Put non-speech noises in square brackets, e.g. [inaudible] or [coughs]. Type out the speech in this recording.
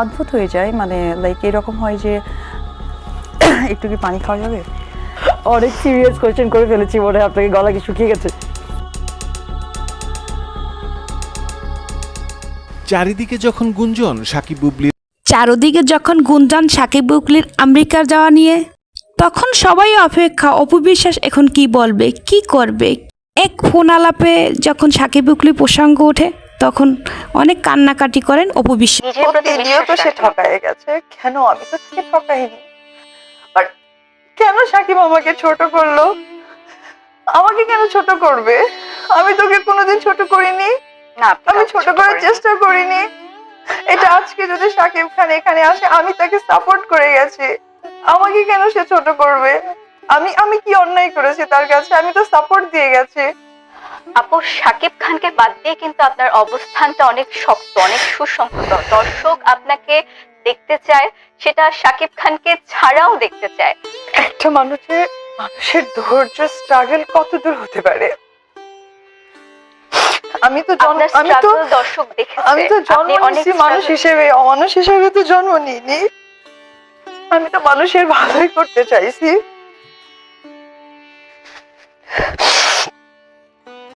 অদ্ভুত হয়ে যায়। মানে লাইক এরকম হয় যে [coughs] একটু কি পানি খাওয়া যাবে? অনেক সিরিয়াস কোয়েশ্চেন করে ফেলেছি মনে হয় আপনাকে গলা কি শুকিয়ে গেছে? চারিদিকে যখন গুঞ্জন সাকিব বুবলির চারদিকে যখন গুঞ্জন সাকিব বুকলির আমেরিকা যাওয়া নিয়ে তখন সবাই অপেক্ষা অপবিশ্বাস এখন কি বলবে কি করবে? এক ফোন আলাপে যখন সাকিব বুকলি প্রসঙ্গ ওঠে তখন অনেক কান্নাকাটি করেন অপবিশ্বাস নিজের প্রতি প্রতিনিয়ত বিশ্বাস সে রাখেন। ঠকায় গেছে। কেন? আমি তো তাকে ঠকাইনি। বাট কেন সাকিব আমাকে ছোট করল? আমাকে কেন ছোট করবে? আমি তোকে কোনোদিন ছোট করিনি। না আমি ছোট করার চেষ্টা করিনি। এটা আজকে যদি সাকিব খান এখানে আসে আমি তাকে সাপোর্ট করে গেছি। আমাকে কেন সে ছোট করবে? আমি আমি কি অন্যায় করেছি তার কাছে? আমি তো সাপোর্ট দিয়ে গেছি। আপু শাকিব খানকে বাদ দিয়ে কিন্তু আপনার অবস্থানটা অনেক শক্ত অনেক সুসংহত। দর্শক আপনাকে দেখতে চায় সেটা শাকিব খানকে ছাড়াও দেখতে চায়। একটা মানুষের মানুষের ধৈর্য স্ট্রাগল কত দূর হতে পারে? আমি তো আমি তো দর্শক দেখেছে। আমি তো জন্ম অনেক নিয়েছি মানুষ হিসেবে অমানুষ হিসেবে তো জন্ম নিইনি। আমি তো মানুষের ভালোই করতে চাইছি।